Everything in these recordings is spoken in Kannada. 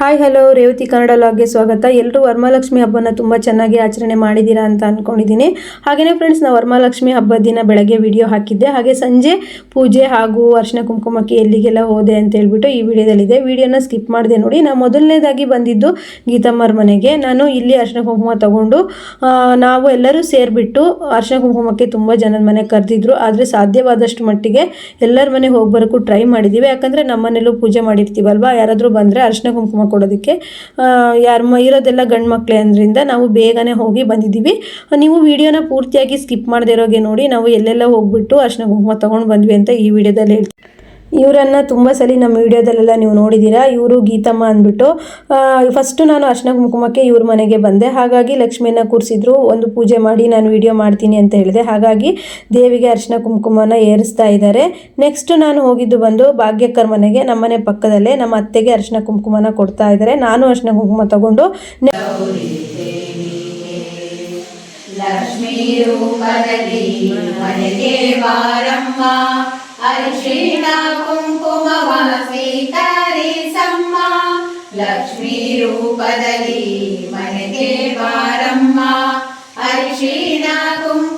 ಹಾಯ್ ಹಲೋ ರೇವತಿ ಕನ್ನಡ ಲಾಗ್ಗೆ ಸ್ವಾಗತ. ಎಲ್ಲರೂ ವರಮಹಾಲಕ್ಷ್ಮಿ ಹಬ್ಬನ ತುಂಬ ಚೆನ್ನಾಗಿ ಆಚರಣೆ ಮಾಡಿದ್ದೀರಾ ಅಂತ ಅಂದ್ಕೊಂಡಿದ್ದೀನಿ ಹಾಗೆಯೇ ಫ್ರೆಂಡ್ಸ್ ನಾವು ವರಮಹಾಲಕ್ಷ್ಮಿ ಹಬ್ಬದ ದಿನ ಬೆಳಗ್ಗೆ ವಿಡಿಯೋ ಹಾಕಿದ್ದೆ. ಹಾಗೆ ಸಂಜೆ ಪೂಜೆ ಹಾಗೂ ಅರ್ಶಿನ ಕುಂಕುಮಕ್ಕೆ ಎಲ್ಲಿಗೆಲ್ಲ ಹೋದೆ ಅಂತ ಹೇಳ್ಬಿಟ್ಟು ಈ ವಿಡಿಯೋದಲ್ಲಿದೆ. ವಿಡಿಯೋನ ಸ್ಕಿಪ್ ಮಾಡಿದೆ ನೋಡಿ. ನಾನು ಮೊದಲನೇದಾಗಿ ಬಂದಿದ್ದು ಗೀತಮ್ಮರ ಮನೆಗೆ. ನಾನು ಇಲ್ಲಿ ಅರ್ಶಿನ ಕುಂಕುಮ ತಗೊಂಡು ನಾವು ಎಲ್ಲರೂ ಸೇರಿಬಿಟ್ಟು ಅರ್ಶಿನ ಕುಂಕುಮಕ್ಕೆ ತುಂಬ ಜನದ ಮನೆ ಕರೆದಿದ್ರು. ಆದರೆ ಸಾಧ್ಯವಾದಷ್ಟು ಮಟ್ಟಿಗೆ ಎಲ್ಲರ ಮನೆ ಹೋಗಿ ಬರೋಕ್ಕೂ ಟ್ರೈ ಮಾಡಿದ್ದೀವಿ ಯಾಕಂದರೆ ನಮ್ಮ ಮನೇಲೂ ಪೂಜೆ ಮಾಡಿರ್ತೀವಲ್ವಾ? ಯಾರಾದರೂ ಬಂದರೆ ಅರ್ಶಿನ ಕುಂಕುಮ ಕೊಡೋದಕ್ಕೆ ಯಾರು ಇರೋದೆಲ್ಲ ಗಂಡು ಮಕ್ಕಳೇ ಅಂದ್ರಿಂದ ನಾವು ಬೇಗನೆ ಹೋಗಿ ಬಂದಿದ್ದೀವಿ. ನೀವು ವಿಡಿಯೋನ ಪೂರ್ತಿಯಾಗಿ ಸ್ಕಿಪ್ ಮಾಡದೆ ಇರೋಗೆ ನೋಡಿ, ನಾವು ಎಲ್ಲೆಲ್ಲ ಹೋಗ್ಬಿಟ್ಟು ಅಷ್ಟನ ಕುಂಕುಮ ತೊಗೊಂಡು ಬಂದ್ವಿ ಅಂತ ಈ ವಿಡಿಯೋದಲ್ಲಿ ಹೇಳ್ತೀವಿ ಇವರನ್ನ ತುಂಬ ಸಲ ನಮ್ಮ ವಿಡಿಯೋದಲ್ಲೆಲ್ಲ ನೀವು ನೋಡಿದ್ದೀರಾ? ಇವರು ಗೀತಮ್ಮ ಅಂದ್ಬಿಟ್ಟು ಫಸ್ಟು ನಾನು ಅರ್ಶನ ಕುಂಕುಮಕ್ಕೆ ಇವ್ರ ಮನೆಗೆ ಬಂದೆ. ಹಾಗಾಗಿ ಲಕ್ಷ್ಮಿಯನ್ನ ಕೂರಿಸಿದ್ರು. ಒಂದು ಪೂಜೆ ಮಾಡಿ ನಾನು ವಿಡಿಯೋ ಮಾಡ್ತೀನಿ ಅಂತ ಹೇಳಿದೆ. ಹಾಗಾಗಿ ದೇವಿಗೆ ಅರ್ಶನ ಕುಂಕುಮನ ಏರಿಸ್ತಾ ಇದ್ದಾರೆ. ನೆಕ್ಸ್ಟ್ ನಾನು ಹೋಗಿದ್ದು ಬಂದು ಭಾಗ್ಯಕರ್ ಮನೆಗೆ. ನಮ್ಮನೆ ಪಕ್ಕದಲ್ಲೇ ನಮ್ಮ ಅತ್ತೆಗೆ ಅರ್ಶನ ಕುಂಕುಮನ ಕೊಡ್ತಾ ಇದ್ದಾರೆ. ನಾನು ಅರ್ಶನ ಕುಂಕುಮ ತಗೊಂಡು ಲಕ್ಷ್ಮೀ ರೂಪದಲ್ಲಿ ಮನೆಗೆ ಬಾರಮ್ಮ. ಅರಿಶಿಣ ಕುಂಕುಮವ ಸ್ವೀಕರಿಸಮ್ಮ ಲಕ್ಷ್ಮೀ ರೂಪದಲ್ಲಿ ಮನೆಗೆ ಬಾರಮ್ಮ ಅರಿಶಿಣ ಕುಂಕುಮವ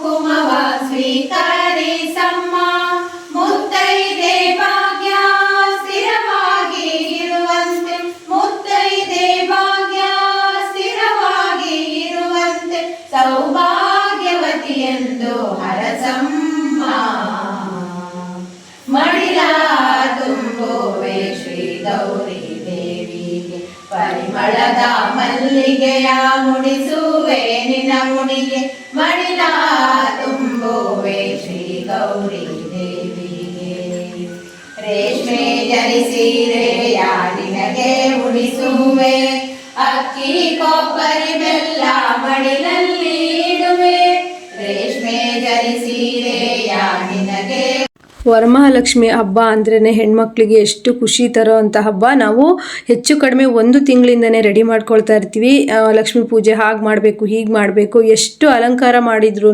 ಪರಿಮಳದ ಮಲ್ಲಿಗೆಯ ಮುಡಿಸುವೆ ನಿನ್ನ ಮುಡಿಗೆ ಮಡಿಲ ತುಂಬುವೆ ಶ್ರೀ ಗೌರಿ ದೇವಿಗೆ. ರೇಷ್ಮೆ ಜರಿಸೀರೆಯ ನಿನಗೆ ಉಡಿಸುವೆ, ಅಕ್ಕಿ, ಕೊಬ್ಬರಿ, ಬೆಲ್ಲ ಮಡಿಲಲ್ಲಿ ವರಮಹಾಲಕ್ಷ್ಮಿ ಹಬ್ಬ ಅಂದ್ರೇ ಹೆಣ್ಮಕ್ಳಿಗೆ ಎಷ್ಟು ಖುಷಿ ತರೋ ಹಬ್ಬ. ನಾವು ಹೆಚ್ಚು ಕಡಿಮೆ ಒಂದು ತಿಂಗಳಿಂದನೇ ರೆಡಿ ಮಾಡ್ಕೊಳ್ತಾ ಇರ್ತೀವಿ. ಲಕ್ಷ್ಮೀ ಪೂಜೆ ಹಾಗೆ ಮಾಡಬೇಕು, ಹೀಗೆ ಮಾಡಬೇಕು, ಎಷ್ಟು ಅಲಂಕಾರ ಮಾಡಿದ್ರೂ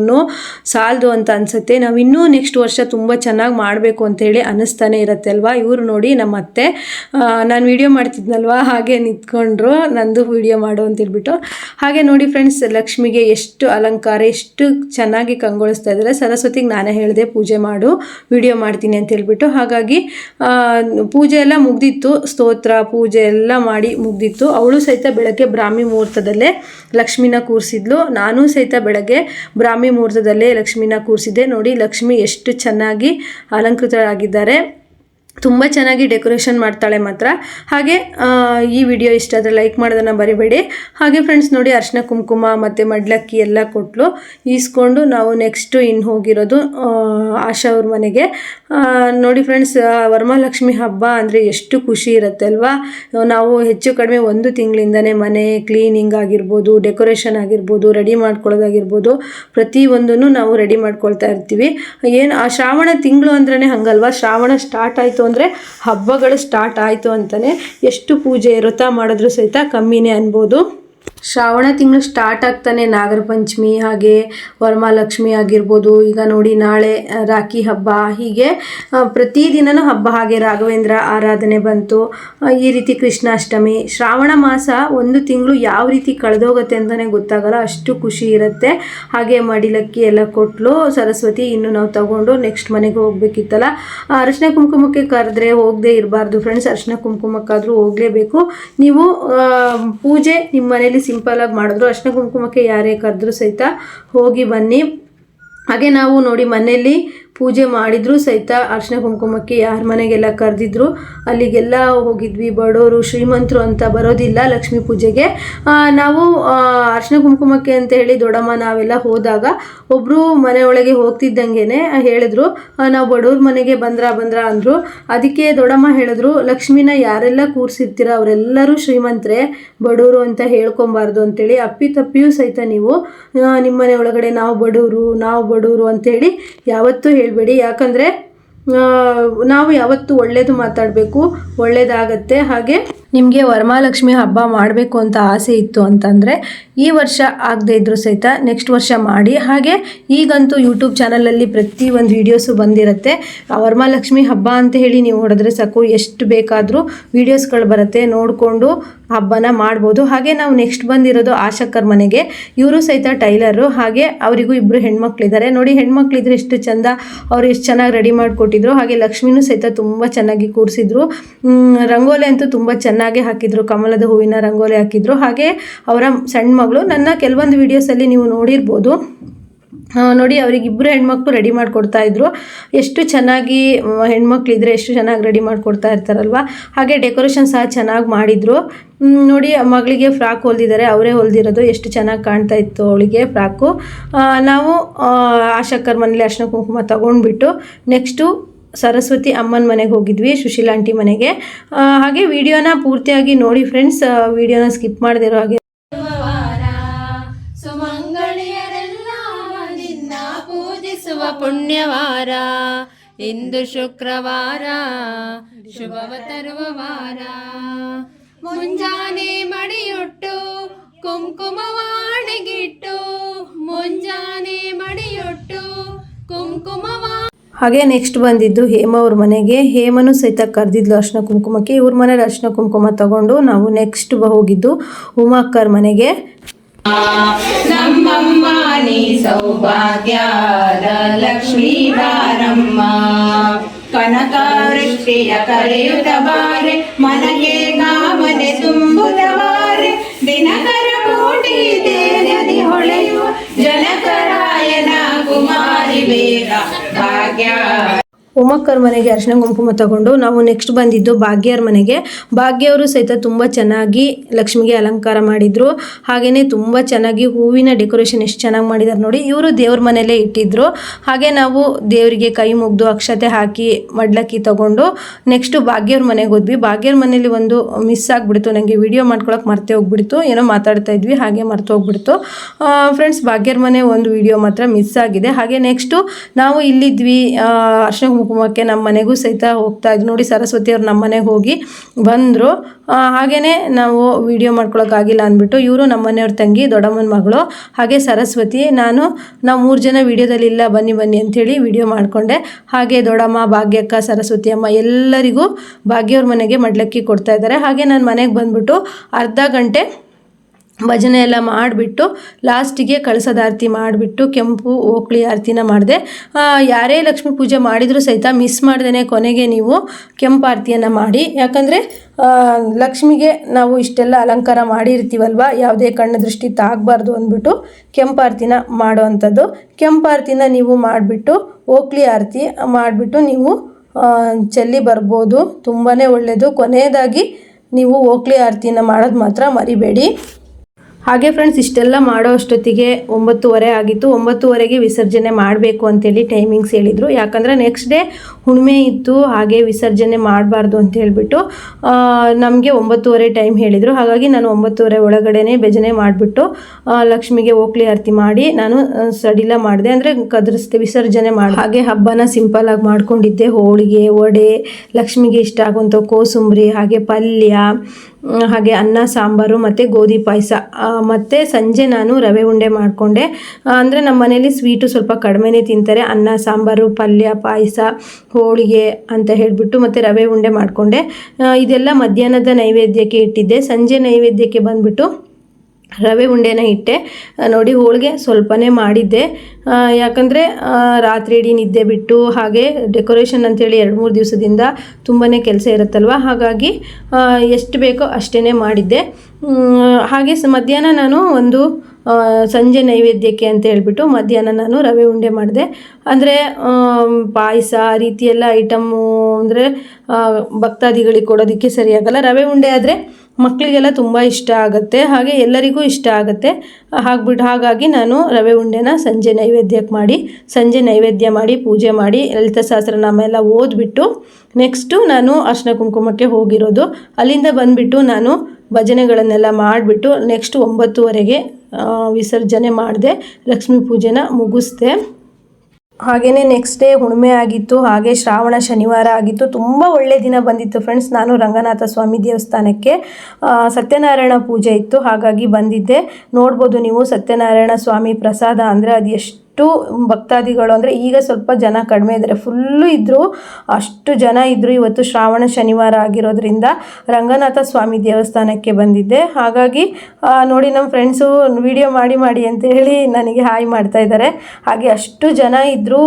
ಸಾಲದು ಅಂತ ಅನಿಸುತ್ತೆ. ನಾವು ಇನ್ನೂ ನೆಕ್ಸ್ಟ್ ವರ್ಷ ತುಂಬ ಚೆನ್ನಾಗಿ ಮಾಡಬೇಕು ಅಂತೇಳಿ ಅನ್ನಿಸ್ತಾನೆ ಇರುತ್ತೆ ಅಲ್ವಾ ಇವರು ನೋಡಿ ನಮ್ಮ ಅತ್ತೆ. ನಾನು ವಿಡಿಯೋ ಮಾಡ್ತಿದ್ನಲ್ವಾ? ಹಾಗೆ ನಿಂತ್ಕೊಂಡ್ರು. ನಂದು ವಿಡಿಯೋ ಮಾಡು ಅಂತ ಹೇಳ್ಬಿಟ್ಟು ಹಾಗೆ ನೋಡಿ ಫ್ರೆಂಡ್ಸ್ ಲಕ್ಷ್ಮಿಗೆ ಎಷ್ಟು ಅಲಂಕಾರ, ಎಷ್ಟು ಚೆನ್ನಾಗಿ ಕಂಗೊಳಿಸ್ತಾ ಇದ್ದಾರೆ. ಸರಸ್ವತಿಗೆ ನಾನೇ ಹೇಳಿದೆ ಪೂಜೆ ಮಾಡು ವಿಡಿಯೋ ಮಾಡ್ತೀನಿ ಅಂತ ಹೇಳ್ಬಿಟ್ಟು, ಹಾಗಾಗಿ ಪೂಜೆ ಎಲ್ಲ ಮುಗ್ದಿತ್ತು. ಸ್ತೋತ್ರ, ಪೂಜೆ ಎಲ್ಲ ಮಾಡಿ ಮುಗ್ದಿತ್ತು. ಅವಳು ಸಹಿತ ಬೆಳಗ್ಗೆ ಬ್ರಾಹ್ಮಿ ಮುಹೂರ್ತದಲ್ಲೇ ಲಕ್ಷ್ಮಿನ ಕೂರಿಸಿದ್ಲು. ನಾನು ಸಹಿತ ಬೆಳಗ್ಗೆ ಬ್ರಾಹ್ಮಿ ಮುಹೂರ್ತದಲ್ಲೇ ಲಕ್ಷ್ಮಿನ ಕೂರಿಸಿದ್ದೆ. ನೋಡಿ, ಲಕ್ಷ್ಮಿ ಎಷ್ಟು ಚೆನ್ನಾಗಿ ಅಲಂಕೃತರಾಗಿದ್ದಾರೆ ತುಂಬ ಚೆನ್ನಾಗಿ ಡೆಕೋರೇಷನ್ ಮಾಡ್ತಾಳೆ ಮಾತ್ರ. ಹಾಗೆ ಈ ವಿಡಿಯೋ ಇಷ್ಟ ಆದರೆ ಲೈಕ್ ಮಾಡೋದನ್ನು ಬರಿಬೇಡಿ ಹಾಗೆ ಫ್ರೆಂಡ್ಸ್ ನೋಡಿ ಅರ್ಶಿನ ಕುಂಕುಮ ಮತ್ತು ಮಡ್ಲಕ್ಕಿ ಎಲ್ಲ ಕೊಟ್ಟಲು ಈಸ್ಕೊಂಡು ನಾವು ನೆಕ್ಸ್ಟು ಇನ್ನು ಹೋಗಿರೋದು ಆಶಾ ಅವ್ರ ಮನೆಗೆ. ನೋಡಿ ಫ್ರೆಂಡ್ಸ್ ವರಮಹಾಲಕ್ಷ್ಮಿ ಹಬ್ಬ ಅಂದರೆ ಎಷ್ಟು ಖುಷಿ ಇರುತ್ತೆ ಅಲ್ವಾ? ನಾವು ಹೆಚ್ಚು ಕಡಿಮೆ ಒಂದು ತಿಂಗಳಿಂದನೇ ಮನೆ ಕ್ಲೀನಿಂಗ್ ಆಗಿರ್ಬೋದು ಡೆಕೋರೇಷನ್ ಆಗಿರ್ಬೋದು ರೆಡಿ ಮಾಡ್ಕೊಳ್ಳೋದಾಗಿರ್ಬೋದು ಪ್ರತಿಯೊಂದನ್ನು ನಾವು ರೆಡಿ ಮಾಡ್ಕೊಳ್ತಾ ಇರ್ತೀವಿ. ಏನು, ಆ ಶ್ರಾವಣ ತಿಂಗಳು ಅಂದ್ರೇ ಹಂಗಲ್ವಾ? ಶ್ರಾವಣ ಸ್ಟಾರ್ಟ್ ಆಯಿತು ಅಂದರೆ ಹಬ್ಬಗಳು ಸ್ಟಾರ್ಟ್ ಆಯಿತು ಅಂತಲೇ ಎಷ್ಟು ಪೂಜೆ ವ್ರತ ಮಾಡಿದ್ರು ಸಹಿತ ಕಮ್ಮಿನೇ ಅನ್ಬೋದು. ಶ್ರಾವಣ ತಿಂಗಳು ಸ್ಟಾರ್ಟ್ ಆಗ್ತಾನೆ ನಾಗರ ಪಂಚಮಿ ಹಾಗೆ ವರಮಹಾಲಕ್ಷ್ಮಿ ಆಗಿರ್ಬೋದು. ಈಗ ನೋಡಿ ನಾಳೆ ರಾಖಿ ಹಬ್ಬ. ಹೀಗೆ ಪ್ರತಿದಿನವೂ ಹಬ್ಬ ಹಾಗೆ ರಾಘವೇಂದ್ರ ಆರಾಧನೆ ಬಂತು. ಈ ರೀತಿ ಕೃಷ್ಣಾಷ್ಟಮಿ. ಶ್ರಾವಣ ಮಾಸ ಒಂದು ತಿಂಗಳು ಯಾವ ರೀತಿ ಕಳೆದೋಗುತ್ತೆ ಅಂತಲೇ ಗೊತ್ತಾಗಲ್ಲ. ಅಷ್ಟು ಖುಷಿ ಇರುತ್ತೆ. ಹಾಗೆ ಮಡಿಲಕ್ಕಿ ಎಲ್ಲ ಕೊಟ್ಟಲು ಸರಸ್ವತಿ ಇನ್ನು ನಾವು ತಗೊಂಡು ನೆಕ್ಸ್ಟ್ ಮನೆಗೆ ಹೋಗ್ಬೇಕಿತ್ತಲ್ಲ. ಅರಿಶಿನ ಕುಂಕುಮಕ್ಕೆ ಕರೆದ್ರೆ ಹೋಗದೆ ಇರಬಾರ್ದು. ಫ್ರೆಂಡ್ಸ್ ಅರಶಿನ ಕುಂಕುಮಕ್ಕಾದರೂ ಹೋಗಲೇಬೇಕು. ನೀವು ಪೂಜೆ ನಿಮ್ಮ ಮನೇಲಿ ಸಿಂಪಲಾಗಿ ಮಾಡಿದ್ರು. ಅರಿಶಿನ ಕುಂಕುಮಕ್ಕೆ ಯಾರೇ ಕರೆದ್ರೂ ಸಹಿತ ಹೋಗಿ ಬನ್ನಿ. ಹಾಗೆ ನಾವು ನೋಡಿ ಮನೆಯಲ್ಲಿ ಪೂಜೆ ಮಾಡಿದ್ರು ಸಹಿತ ಅರ್ಶಿನ ಕುಂಕುಮಕ್ಕೆ ಯಾರ ಮನೆಗೆಲ್ಲ ಕರೆದಿದ್ರು, ಅಲ್ಲಿಗೆಲ್ಲ ಹೋಗಿದ್ವಿ. ಬಡವರು ಶ್ರೀಮಂತರು ಅಂತ ಬರೋದಿಲ್ಲ ಲಕ್ಷ್ಮೀ ಪೂಜೆಗೆ. ನಾವು ಅರ್ಶಿನ ಕುಂಕುಮಕ್ಕೆ ಅಂತ ಹೇಳಿ ದೊಡ್ಡಮ್ಮ ನಾವೆಲ್ಲ ಹೋದಾಗ ಒಬ್ಬರು ಮನೆಯೊಳಗೆ ಹೋಗ್ತಿದ್ದಂಗೆನೆ ಹೇಳಿದ್ರು. ನಾವು ಬಡವ್ರ ಮನೆಗೆ ಬಂದ್ರ ಬಂದ್ರ ಅಂದರು. ಅದಕ್ಕೆ ದೊಡ್ಡಮ್ಮ ಹೇಳಿದ್ರು, ಲಕ್ಷ್ಮಿನ ಯಾರೆಲ್ಲ ಕೂರಿಸಿರ್ತೀರ ಅವರೆಲ್ಲರೂ ಶ್ರೀಮಂತರೇ, ಬಡವರು ಅಂತ ಹೇಳ್ಕೊಬಾರ್ದು ಅಂತೇಳಿ ಅಪ್ಪಿ ತಪ್ಪಿಯೂ ಸಹಿತ ನೀವು ನಿಮ್ಮ ಮನೆ ಒಳಗಡೆ ನಾವು ಬಡವರು ನಾವು ಬಡವರು ಅಂತೇಳಿ ಯಾವತ್ತೂ ಹೇಳಬೇಡಿ. ಯಾಕಂದರೆ ನಾವು ಯಾವತ್ತೂ ಒಳ್ಳೆಯದು ಮಾತಾಡಬೇಕು ಒಳ್ಳೆಯದಾಗತ್ತೆ ಹಾಗೆ ನಿಮಗೆ ವರಮಹಾಲಕ್ಷ್ಮಿ ಹಬ್ಬ ಮಾಡಬೇಕು ಅಂತ ಆಸೆ ಇತ್ತು ಅಂತಂದರೆ, ಈ ವರ್ಷ ಆಗದೆ ಇದ್ದರೂ ಸಹಿತ ನೆಕ್ಸ್ಟ್ ವರ್ಷ ಮಾಡಿ. ಹಾಗೆ ಈಗಂತೂ ಯೂಟ್ಯೂಬ್ ಚಾನಲಲ್ಲಿ ಪ್ರತಿ ಒಂದು ವೀಡಿಯೋಸು ಬಂದಿರುತ್ತೆ. ವರಮಹಾಲಕ್ಷ್ಮಿ ಹಬ್ಬ ಅಂತ ಹೇಳಿ ನೀವು ಹೊಡೆದ್ರೆ ಸಾಕು, ಎಷ್ಟು ಬೇಕಾದರೂ ವೀಡಿಯೋಸ್ಗಳು ಬರುತ್ತೆ. ನೋಡಿಕೊಂಡು ಹಬ್ಬನ ಮಾಡ್ಬೋದು. ಹಾಗೆ ನಾವು ನೆಕ್ಸ್ಟ್ ಬಂದಿರೋದು ಆಶಕ್ಕರ್ ಮನೆಗೆ. ಇವರು ಸಹಿತ ಟೈಲರು. ಹಾಗೆ ಅವರಿಗೂ ಇಬ್ಬರು ಹೆಣ್ಮಕ್ಳಿದ್ದಾರೆ. ನೋಡಿ ಹೆಣ್ಮಕ್ಳಿದ್ರೆ ಎಷ್ಟು ಚಂದ. ಅವ್ರು ಎಷ್ಟು ಚೆನ್ನಾಗಿ ರೆಡಿ ಮಾಡಿಕೊಟ್ಟಿದ್ರು. ಹಾಗೆ ಲಕ್ಷ್ಮಿನೂ ಸಹಿತ ತುಂಬ ಚೆನ್ನಾಗಿ ಕೂರಿಸಿದ್ರು. ರಂಗೋಲಿ ಅಂತೂ ತುಂಬ ಚೆನ್ನಾಗೇ ಹಾಕಿದ್ರು. ಕಮಲದ ಹೂವಿನ ರಂಗೋಲಿ ಹಾಕಿದ್ರು. ಹಾಗೆ ಅವರ ಸಣ್ಣ ಮಗಳು. ನನ್ನ ಕೆಲವೊಂದು ವೀಡಿಯೋಸಲ್ಲಿ ನೀವು ನೋಡಿರ್ಬೋದು. ನೋಡಿ, ಅವ್ರಿಗೆ ಇಬ್ಬರು ಹೆಣ್ಮಕ್ಳು ರೆಡಿ ಮಾಡಿಕೊಡ್ತಾ ಇದ್ರು. ಎಷ್ಟು ಚೆನ್ನಾಗಿ ಹೆಣ್ಮಕ್ಳು ಹೆಣ್ಮಕ್ಳಿದ್ರೆ ಎಷ್ಟು ಚೆನ್ನಾಗಿ ರೆಡಿ ಮಾಡಿಕೊಡ್ತಾ ಇರ್ತಾರಲ್ವ? ಹಾಗೆ ಡೆಕೋರೇಷನ್ ಸಹ ಚೆನ್ನಾಗಿ ಮಾಡಿದ್ರು. ನೋಡಿ, ಮಗಳಿಗೆ ಫ್ರಾಕ್ ಹೊಲ್ದಿದ್ದಾರೆ ಅವರೇ ಹೊಲ್ದಿರೋದು. ಎಷ್ಟು ಚೆನ್ನಾಗಿ ಕಾಣ್ತಾ ಇತ್ತು ಅವಳಿಗೆ ಫ್ರಾಕು ನಾವು ಆಶಕ್ಕರ್ ಮನೇಲಿ ಅರ್ಶಿನ ಕುಂಕುಮ ತಗೊಂಡ್ಬಿಟ್ಟು ನೆಕ್ಸ್ಟು ಸರಸ್ವತಿ ಅಮ್ಮನ ಮನೆಗೆ ಹೋಗಿದ್ವಿ, ಸುಶೀಲ ಆಂಟಿ ಮನೆಗೆ. ಹಾಗೆ ವಿಡಿಯೋನ ಪೂರ್ತಿಯಾಗಿ ನೋಡಿ ಫ್ರೆಂಡ್ಸ್ ವಿಡಿಯೋನ ಸ್ಕಿಪ್ ಮಾಡದಿರೋ ಹಾಗೆ ಪೂಜಿಸುವ ಪುಣ್ಯವಾರ. ಇಂದು ಶುಕ್ರವಾರ ಶುಭವ ತರುವ ವಾರ ಮುಂಜಾನೆ ಮಡಿಯುಟ್ಟು ಕುಂಕುಮವಾಣಿಗಿಟ್ಟು ಮುಂಜಾನೆ ಮಡಿಯುಟ್ಟು ಕುಂಕುಮವ ಹಾಗೆ ನೆಕ್ಸ್ಟ್ ಬಂದಿದ್ದು ಹೇಮ ಅವ್ರ ಮನೆಗೆ. ಹೇಮನು ಸಹಿತ ಕರೆದಿದ್ಲು ಅರ್ಶಿನ ಕುಂಕುಮಕ್ಕೆ. ಇವ್ರ ಮನೇಲಿ ಅರ್ಶಿನ ಕುಂಕುಮ ತಗೊಂಡು ನಾವು ನೆಕ್ಸ್ಟ್ ಹೋಗಿದ್ದು ಉಮಾಕ್ಕರ್ ಮನೆಗೆ. ನಮ್ಮಮ್ಮ ನೀ ಸೌಭಾಗ್ಯದ ಲಕ್ಷ್ಮೀ ಬಾರಮ್ಮ ಕನಕ ವೃಷ್ಟಿಯ ಕರೆಯುತ್ತ ಬಾರೆ ಮನಗೆ ಕಾಮನೆ ತುಂಬುತ್ತ ಬಾರೆ. ದಿನಕರ ಕೋಟಿ ದೇನದಿ ಹೊಳೆಯುವ ಜನಕರಾಯನ ಕುಮಾರಿ ಬೇಗ ಭಾಗ್ಯ. ಉಮಕ್ಕರ್ ಮನೆಗೆ ಅರ್ಶಿನ ಕುಂಕುಮ ತಗೊಂಡು ನಾವು ನೆಕ್ಸ್ಟ್ ಬಂದಿದ್ದು ಭಾಗ್ಯರ ಮನೆಗೆ. ಭಾಗ್ಯವರು ಸಹಿತ ತುಂಬ ಚೆನ್ನಾಗಿ ಲಕ್ಷ್ಮಿಗೆ ಅಲಂಕಾರ ಮಾಡಿದ್ರು. ಹಾಗೆಯೇ ತುಂಬ ಚೆನ್ನಾಗಿ ಹೂವಿನ ಡೆಕೋರೇಷನ್ ಎಷ್ಟು ಚೆನ್ನಾಗಿ ಮಾಡಿದ್ದಾರೆ ನೋಡಿ, ಇವರು ದೇವ್ರ ಮನೆಯಲ್ಲೇ ಇಟ್ಟಿದ್ರು. ಹಾಗೆ ನಾವು ದೇವರಿಗೆ ಕೈ ಮುಗ್ದು ಅಕ್ಷತೆ ಹಾಕಿ ಮಡ್ಲಕ್ಕಿ ತಗೊಂಡು ನೆಕ್ಸ್ಟು ಭಾಗ್ಯವ್ರ ಮನೆಗೆ ಹೋದ್ವಿ. ಭಾಗ್ಯರ ಮನೇಲಿ ಒಂದು ಮಿಸ್ ಆಗಿಬಿಡ್ತು. ನನಗೆ ವಿಡಿಯೋ ಮಾಡ್ಕೊಳಕ್ಕೆ ಮರ್ತೆ ಹೋಗ್ಬಿಡ್ತು. ಏನೋ ಮಾತಾಡ್ತಾ ಇದ್ವಿ, ಹಾಗೆ ಮರ್ತು ಹೋಗ್ಬಿಡ್ತು. ಫ್ರೆಂಡ್ಸ್ ಭಾಗ್ಯರ ಮನೆ ಒಂದು ವಿಡಿಯೋ ಮಾತ್ರ ಮಿಸ್ ಆಗಿದೆ. ಹಾಗೆ ನೆಕ್ಸ್ಟು ನಾವು ಇಲ್ಲಿದ್ವಿ ಅರ್ಶಿನ ಕುಂಕುಮಕ್ಕೆ ನಮ್ಮ ಮನೆಗೂ ಸಹಿತ ಹೋಗ್ತಾ ಇದ್ವಿ. ನೋಡಿ ಸರಸ್ವತಿ ಅವ್ರು ನಮ್ಮ ಮನೆಗೆ ಹೋಗಿ ಬಂದರು. ಹಾಗೆಯೇ ನಾವು ವಿಡಿಯೋ ಮಾಡ್ಕೊಳಕ್ಕಾಗಿಲ್ಲ ಅಂದ್ಬಿಟ್ಟು ಇವರು ನಮ್ಮ ಮನೆಯವ್ರ ತಂಗಿ, ದೊಡ್ಡಮ್ಮನ ಮಗಳು, ಹಾಗೆ ಸರಸ್ವತಿ, ನಾನು, ನಾವು ಮೂರು ಜನ ವಿಡಿಯೋದಲ್ಲಿ ಇಲ್ಲ, ಬನ್ನಿ ಬನ್ನಿ ಅಂಥೇಳಿ ವಿಡಿಯೋ ಮಾಡಿಕೊಂಡೆ. ಹಾಗೆ ದೊಡ್ಡಮ್ಮ, ಭಾಗ್ಯಕ್ಕ, ಸರಸ್ವತಿ ಅಮ್ಮ ಎಲ್ಲರಿಗೂ ಭಾಗ್ಯವ್ರ ಮನೆಗೆ ಮಡ್ಲಕ್ಕಿ ಕೊಡ್ತಾ ಇದ್ದಾರೆ. ಹಾಗೆ ನಾನು ಮನೆಗೆ ಬಂದ್ಬಿಟ್ಟು ಅರ್ಧ ಗಂಟೆ ಭಜನೆ ಎಲ್ಲ ಮಾಡಿಬಿಟ್ಟು ಲಾಸ್ಟಿಗೆ ಕಳಸದ ಆರತಿ ಮಾಡಿಬಿಟ್ಟು ಕೆಂಪು ಓಕ್ಳಿ ಆರತಿನ ಮಾಡಿದೆ. ಯಾರೇ ಲಕ್ಷ್ಮೀ ಪೂಜೆ ಮಾಡಿದರೂ ಸಹಿತ ಮಿಸ್ ಮಾಡ್ದೇ ಕೊನೆಗೆ ನೀವು ಕೆಂಪು ಆರತಿಯನ್ನು ಮಾಡಿ. ಯಾಕಂದರೆ ಲಕ್ಷ್ಮಿಗೆ ನಾವು ಇಷ್ಟೆಲ್ಲ ಅಲಂಕಾರ ಮಾಡಿರ್ತೀವಲ್ವ, ಯಾವುದೇ ಕಣ್ಣು ದೃಷ್ಟಿ ತಾಗಬಾರ್ದು ಅಂದ್ಬಿಟ್ಟು ಕೆಂಪು ಆರತಿನ ಮಾಡುವಂಥದ್ದು. ಕೆಂಪು ಆರತಿನ ನೀವು ಮಾಡಿಬಿಟ್ಟು ಓಕ್ಳಿ ಆರತಿ ಮಾಡಿಬಿಟ್ಟು ನೀವು ಚೆಲ್ಲಿ ಬರ್ಬೋದು. ತುಂಬಾ ಒಳ್ಳೆಯದು ಕೊನೆಯದಾಗಿ ನೀವು ಓಕ್ಳಿ ಆರತಿನ ಮಾಡೋದು ಮಾತ್ರ ಮರಿಬೇಡಿ. ಹಾಗೆ ಫ್ರೆಂಡ್ಸ್ ಇಷ್ಟೆಲ್ಲ ಮಾಡೋ ಅಷ್ಟೊತ್ತಿಗೆ ಒಂಬತ್ತುವರೆ ಆಗಿತ್ತು. ಒಂಬತ್ತುವರೆಗೆ ವಿಸರ್ಜನೆ ಮಾಡಬೇಕು ಅಂತೇಳಿ ಟೈಮಿಂಗ್ಸ್ ಹೇಳಿದರು. ಯಾಕಂದರೆ ನೆಕ್ಸ್ಟ್ ಡೇ ಹುಣ್ಮೆ ಇತ್ತು, ಹಾಗೆ ವಿಸರ್ಜನೆ ಮಾಡಬಾರ್ದು ಅಂತ ಹೇಳಿಬಿಟ್ಟು ನಮಗೆ ಒಂಬತ್ತುವರೆ ಟೈಮ್ ಹೇಳಿದರು. ಹಾಗಾಗಿ ನಾನು ಒಂಬತ್ತುವರೆ ಒಳಗಡೆನೇ ಭಜನೆ ಮಾಡಿಬಿಟ್ಟು ಲಕ್ಷ್ಮಿಗೆ ಓಕ್ಲಿ ಆರತಿ ಮಾಡಿ ನಾನು ಸಡಿಲ ಮಾಡಿದೆ. ಅಂದರೆ ಕದರಿಸ್ದೆ, ವಿಸರ್ಜನೆ ಮಾಡಿ, ಹಾಗೆ ಹಬ್ಬನ ಸಿಂಪಲಾಗಿ ಮಾಡ್ಕೊಂಡಿದ್ದೆ. ಹೋಳಿಗೆ, ವಡೆ, ಲಕ್ಷ್ಮಿಗೆ ಇಷ್ಟ ಆಗುವಂಥ ಕೋಸುಂಬರಿ, ಹಾಗೆ ಪಲ್ಯ ಹಾಗೆ ಅನ್ನ, ಸಾಂಬಾರು ಮತ್ತು ಗೋಧಿ ಪಾಯಸ. ಮತ್ತು ಸಂಜೆ ನಾನು ರವೆ ಉಂಡೆ ಮಾಡಿಕೊಂಡೆ. ಅಂದರೆ ನಮ್ಮ ಮನೇಲಿ ಸ್ವೀಟು ಸ್ವಲ್ಪ ಕಡಿಮೆನೇ ತಿಂತಾರೆ. ಅನ್ನ, ಸಾಂಬಾರು, ಪಲ್ಯ, ಪಾಯಸ, ಹೋಳಿಗೆ ಅಂತ ಹೇಳಿಬಿಟ್ಟು ಮತ್ತು ರವೆ ಉಂಡೆ ಮಾಡಿಕೊಂಡೆ. ಇದೆಲ್ಲ ಮಧ್ಯಾಹ್ನದ ನೈವೇದ್ಯಕ್ಕೆ ಇಟ್ಟಿದ್ದೆ. ಸಂಜೆ ನೈವೇದ್ಯಕ್ಕೆ ಬಂದುಬಿಟ್ಟು ರವೆ ಉಂಡೆನ ಇಟ್ಟೆ. ನೋಡಿ ಹೋಳಿಗೆ ಸ್ವಲ್ಪನೇ ಮಾಡಿದ್ದೆ. ಯಾಕಂದರೆ ರಾತ್ರಿ ಇಡೀ ನಿದ್ದೆ ಬಿಟ್ಟು ಹಾಗೆ ಡೆಕೋರೇಷನ್ ಅಂತೇಳಿ ಎರಡು ಮೂರು ದಿವಸದಿಂದ ತುಂಬಾ ಕೆಲಸ ಇರುತ್ತಲ್ವ? ಹಾಗಾಗಿ ಎಷ್ಟು ಬೇಕೋ ಅಷ್ಟೇ ಮಾಡಿದ್ದೆ. ಹಾಗೆ ಮಧ್ಯಾಹ್ನ ನಾನು ಒಂದು ಸಂಜೆ ನೈವೇದ್ಯಕ್ಕೆ ಅಂತ ಹೇಳಿಬಿಟ್ಟು ಮಧ್ಯಾಹ್ನ ನಾನು ರವೆ ಉಂಡೆ ಮಾಡಿದೆ. ಅಂದರೆ ಪಾಯಸ, ಆ ರೀತಿ ಎಲ್ಲ ಐಟಮ್ಮು ಅಂದರೆ ಭಕ್ತಾದಿಗಳಿಗೆ ಕೊಡೋದಕ್ಕೆ ಸರಿಯಾಗಲ್ಲ ರವೆ ಉಂಡೆ ಆದರೆ ಮಕ್ಕಳಿಗೆಲ್ಲ ತುಂಬ ಇಷ್ಟ ಆಗುತ್ತೆ. ಹಾಗೆ ಎಲ್ಲರಿಗೂ ಇಷ್ಟ ಆಗುತ್ತೆ. ಹಾಗ್ಬಿಟ್ಟು ಹಾಗಾಗಿ ನಾನು ರವೆ ಉಂಡೆನ ಸಂಜೆ ನೈವೇದ್ಯಕ್ಕೆ ಮಾಡಿ, ಸಂಜೆ ನೈವೇದ್ಯ ಮಾಡಿ, ಪೂಜೆ ಮಾಡಿ, ಲಲಿತ ಸಹಸ್ರನಾಮ ಎಲ್ಲ ಓದ್ಬಿಟ್ಟು ನೆಕ್ಸ್ಟು ನಾನು ಅರ್ಶನ ಕುಂಕುಮಕ್ಕೆ ಹೋಗಿರೋದು. ಅಲ್ಲಿಂದ ಬಂದುಬಿಟ್ಟು ನಾನು ಭಜನೆಗಳನ್ನೆಲ್ಲ ಮಾಡಿಬಿಟ್ಟು ನೆಕ್ಸ್ಟ್ ಒಂಬತ್ತುವರೆಗೆ ವಿಸರ್ಜನೆ ಮಾಡಿದೆ, ಲಕ್ಷ್ಮೀ ಪೂಜೆನ ಮುಗಿಸ್ದೆ. ಹಾಗೆಯೇ ನೆಕ್ಸ್ಟ್ ಡೇ ಹುಣ್ಮೆ ಆಗಿತ್ತು, ಹಾಗೆ ಶ್ರಾವಣ ಶನಿವಾರ ಆಗಿತ್ತು. ತುಂಬ ಒಳ್ಳೆ ದಿನ ಬಂದಿತ್ತು ಫ್ರೆಂಡ್ಸ್ ನಾನು ರಂಗನಾಥ ಸ್ವಾಮಿ ದೇವಸ್ಥಾನಕ್ಕೆ ಸತ್ಯನಾರಾಯಣ ಪೂಜೆ ಇತ್ತು, ಹಾಗಾಗಿ ಬಂದಿದ್ದೆ. ನೋಡ್ಬೋದು ನೀವು ಸತ್ಯನಾರಾಯಣ ಸ್ವಾಮಿ ಪ್ರಸಾದ ಅಂದರೆ ಅದು ಎಷ್ಟು ಭಕ್ತಾದಿಗಳು ಅಂದರೆ ಈಗ ಸ್ವಲ್ಪ ಜನ ಕಡಿಮೆ ಇದ್ದಾರೆ. ಫುಲ್ಲು ಇದ್ದರು ಅಷ್ಟು ಜನ ಇದ್ದರು ಇವತ್ತು ಶ್ರಾವಣ ಶನಿವಾರ ಆಗಿರೋದ್ರಿಂದ ರಂಗನಾಥ ಸ್ವಾಮಿ ದೇವಸ್ಥಾನಕ್ಕೆ ಬಂದಿದ್ದೆ. ಹಾಗಾಗಿ ನೋಡಿ ನಮ್ಮ ಫ್ರೆಂಡ್ಸು ವಿಡಿಯೋ ಮಾಡಿ ಮಾಡಿ ಅಂತ ಹೇಳಿ ನನಗೆ ಹಾಯ್ ಮಾಡ್ತಾ ಇದ್ದಾರೆ. ಹಾಗೆ ಅಷ್ಟು ಜನ ಇದ್ದರು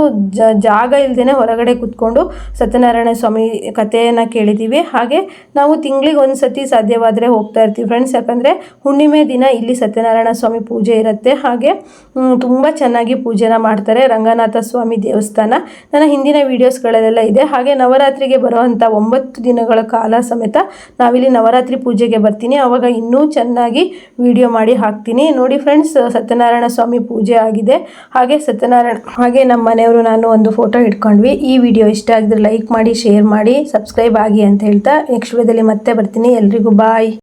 ಜಾಗ ಇಲ್ಲದೇ ಹೊರಗಡೆ ಕೂತ್ಕೊಂಡು ಸತ್ಯನಾರಾಯಣ ಸ್ವಾಮಿ ಕಥೆಯನ್ನು ಕೇಳಿದ್ದೀವಿ ಹಾಗೆ ನಾವು ತಿಂಗಳಿಗೆ ಒಂದು ಸತಿ ಸಾಧ್ಯವಾದರೆ ಹೋಗ್ತಾ ಇರ್ತೀವಿ ಫ್ರೆಂಡ್ಸ್ ಯಾಕಂದರೆ ಹುಣ್ಣಿಮೆ ದಿನ ಇಲ್ಲಿ ಸತ್ಯನಾರಾಯಣ ಸ್ವಾಮಿ ಪೂಜೆ ಇರುತ್ತೆ. ಹಾಗೆ ತುಂಬ ಚೆನ್ನಾಗಿ ಪೂಜೆನ ಮಾಡ್ತಾರೆ ರಂಗನಾಥ ಸ್ವಾಮಿ ದೇವಸ್ಥಾನ. ನನ್ನ ಹಿಂದಿನ ವೀಡಿಯೋಸ್ಗಳಲ್ಲೆಲ್ಲ ಇದೆ. ಹಾಗೆ ನವರಾತ್ರಿಗೆ ಬರುವಂಥ ಒಂಬತ್ತು ದಿನಗಳ ಕಾಲ ಸಮೇತ ನಾವಿಲ್ಲಿ ನವರಾತ್ರಿ ಪೂಜೆಗೆ ಬರ್ತೀನಿ. ಆವಾಗ ಇನ್ನೂ ಚೆನ್ನಾಗಿ ವಿಡಿಯೋ ಮಾಡಿ ಹಾಕ್ತೀನಿ. ನೋಡಿ ಫ್ರೆಂಡ್ಸ್ ಸತ್ಯನಾರಾಯಣ ಸ್ವಾಮಿ ಪೂಜೆ ಆಗಿದೆ. ಹಾಗೆ ಸತ್ಯನಾರಾಯಣ, ಹಾಗೆ ನಮ್ಮ ಮನೆಯವರು ನಾನು ಒಂದು ಫೋಟೋ ಇಟ್ಕೊಂಡ್ವಿ. ಈ ವಿಡಿಯೋ ಇಷ್ಟ ಆಗಿದ್ರೆ ಲೈಕ್ ಮಾಡಿ ಶೇರ್ ಮಾಡಿ ಸಬ್ಸ್ಕ್ರೈಬ್ ಆಗಿ ಅಂತ ಹೇಳ್ತಾ. ನೆಕ್ಸ್ಟ್ ವಿಡಿಯೋದಲ್ಲಿ ಮತ್ತೆ ಬರ್ತೀನಿ. ಎಲ್ರಿಗೂ ಬಾಯ್